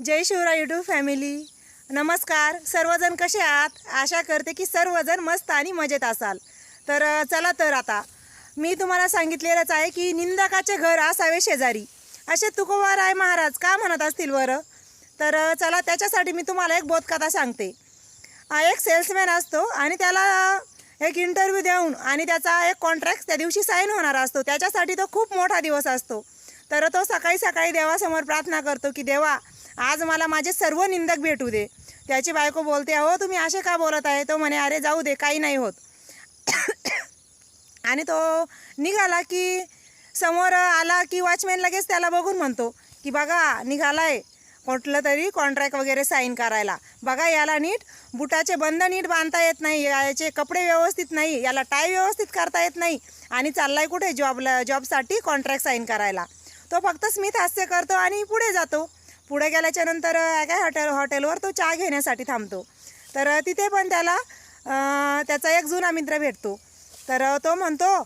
जय Shivray YouTube family नमस्कार. सर्वजण कसे आहात? आशा करते की सर्वजण मस्त आणि मजेत असाल. तर चला तर आता. मी तुम्हाला सांगितलेलंच आहे की निंदकाचे घर असावे शेजारी. असे तुकोबाराय महाराज का म्हणत असतील बरं? तर चला त्याच्यासाठी मी तुम्हाला एक बोधकथा सांगते. हा एक सेल्समॅन असतो आणि त्याला एक इंटरव्ह्यू देऊन आणि त्याचा एक कॉन्ट्रॅक्ट त्या दिवशी साईन होणार असतो. त्याच्यासाठी तो खूप मोठा दिवस असतो. तर तो सकाळी सकाळी देवासमोर प्रार्थना करतो की देवा आज मला माझे सर्व निंदक भेटू दे. त्याची बायको बोलते अहो तुम्ही असे का बोलत आहे? तो म्हणे अरे जाऊ दे काही नाही होत. आणि तो निघाला की समोर आला की वॉचमॅन लगेच त्याला बघून म्हणतो की बघा निघाला आहे कुठलं तरी कॉन्ट्रॅक्ट वगैरे साईन करायला. बघा याला नीट बुटाचे बंद नीट बांधता येत नाही याचे कपडे व्यवस्थित नाही याला टाय व्यवस्थित करता येत नाही आणि चाललाय कुठे जॉबला जॉबसाठी कॉन्ट्रॅक्ट साईन करायला. तो फक्त स्मित हास्य करतो आणि पुढे जातो. पुढे गेल्याच्यानंतर काय हॉटेल हॉटेलवर तो चहा घेण्यासाठी थांबतो. तर तिथे पण त्याला त्याचा एक जुना मित्र भेटतो. तर तो म्हणतो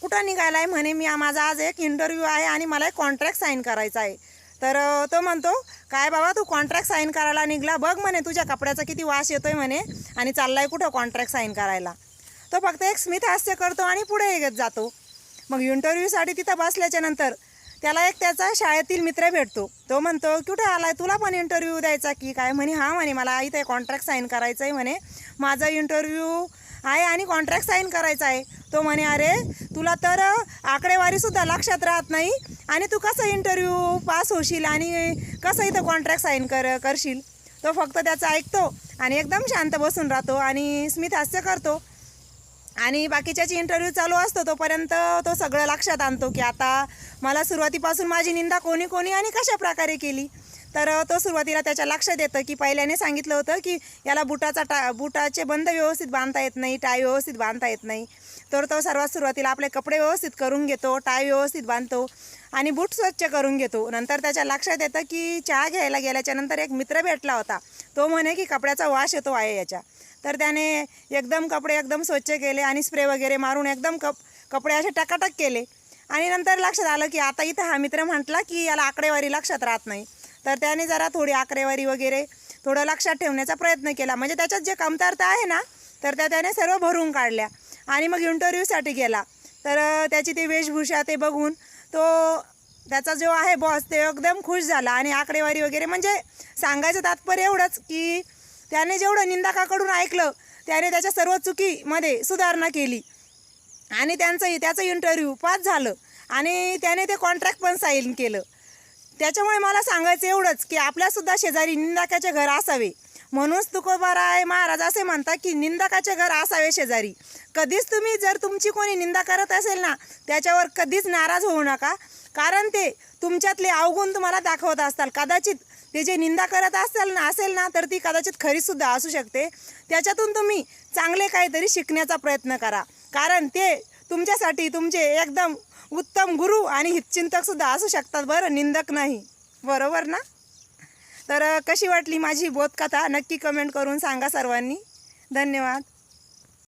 कुठं निघाला आहे म्हणे मी माझा आज एक इंटरव्ह्यू आहे आणि मला एक कॉन्ट्रॅक्ट साईन करायचा आहे. तर तो म्हणतो काय बाबा तू कॉन्ट्रॅक्ट साईन करायला निघला. बघ म्हणे तुझ्या कपड्याचा किती वास येतो आहे म्हणे आणि चाललाय कुठं कॉन्ट्रॅक्ट साईन करायला. तो फक्त एक स्मित हास्य करतो आणि पुढे येत जातो. मग इंटरव्ह्यूसाठी तिथं बसल्याच्यानंतर त्याला एक त्याचा शाळेतील मित्र भेटतो. तो म्हणतो कुठे आलाय? तुला पण इंटरव्ह्यू द्यायचा की काय? म्हणे हा म्हणे मला इथे कॉन्ट्रॅक्ट साईन करायचं आहे म्हणे. माझा इंटरव्ह्यू आहे आणि कॉन्ट्रॅक्ट साईन करायचा आहे. तो म्हणे अरे तुला तर आकडेवारीसुद्धा लक्षात राहत नाही आणि तू कसं इंटरव्ह्यू पास होशील आणि कसं इथं कॉन्ट्रॅक्ट साईन कर करशील? तो फक्त त्याचं ऐकतो आणि एकदम शांत बसून राहतो आणि स्मित हास्य करतो. आणि बाकीच्याची इंटरव्ह्यू चालू असतो तोपर्यंत तो सगळं लक्षात आणतो की आता मला सुरुवातीपासून माझी निंदा कोणी कोणी आणि कशा प्रकारे केली? तर तो सुरुवातीला त्याच्या लक्षात येतं की पहिल्याने सांगितलं होतं की याला बुटाचा टा बुटाचे बंद व्यवस्थित बांधता येत नाही टाय व्यवस्थित बांधता येत नाही. तर तो सर्वात सुरुवातीला आपले कपडे व्यवस्थित करून घेतो टाय व्यवस्थित बांधतो आणि बूट स्वच्छ करून घेतो. नंतर त्याच्या लक्षात येतं की चहा घ्यायला गेल्याच्यानंतर एक मित्र भेटला होता. तो म्हणे की कपड्याचा वास येतो आहे याच्या. तर त्याने एकदम कपडे एकदम स्वच्छ केले आणि स्प्रे वगैरे मारून एकदम कप कपडे असे टकाटक केले. आणि नंतर लक्षात आलं की आता इथं हा मित्र म्हटला की याला आकडेवारी लक्षात राहत नाही. तर त्याने जरा थोडी आकडेवारी वगैरे थोडं लक्षात ठेवण्याचा प्रयत्न केला. म्हणजे त्याच्यात जे कमतरता आहे ना तर त्या त्याने सर्व भरून काढल्या आणि मग इंटरव्ह्यूसाठी गेला. तर त्याची ती वेशभूषा ते बघून तो त्याचा जो आहे बॉस ते एकदम खुश झाला आणि आकडेवारी वगैरे म्हणजे सांगायचं तात्पर्य एवढंच की त्याने जेवढं निंदकाकडून ऐकलं त्याने त्याच्या सर्व चुकीमध्ये सुधारणा केली. आणि त्यांचं त्याचं इंटरव्ह्यू पास झालं आणि त्याने ते कॉन्ट्रॅक्ट पण साईन केलं. त्याच्यामुळे मला सांगायचं एवढंच की आपल्यासुद्धा शेजारी निंदाकाचे घर असावे. म्हणूनच तुकोबाराय महाराज असे म्हणतात की निंदाकाचे घर असावे शेजारी. कधीच तुम्ही जर तुमची कोणी निंदा करत असेल ना त्याच्यावर कधीच नाराज होऊ नका. कारण ते तुमच्यातले अवगुण तुम्हाला दाखवत असताल कदाचित ते जे निंदा करत असेल ना असेल ना तर ती कदाचित खरीसुद्धा असू शकते. त्याच्यातून तुम्ही चांगले काहीतरी शिकण्याचा प्रयत्न करा. कारण ते तुमच्यासाठी तुमचे एकदम उत्तम गुरु आणि हितचिंतकसुद्धा असू शकतात बरं निंदक नाही. बरोबर ना? तर कशी वाटली माझी बोधकथा? नक्की कमेंट करून सांगा सर्वांनी. धन्यवाद.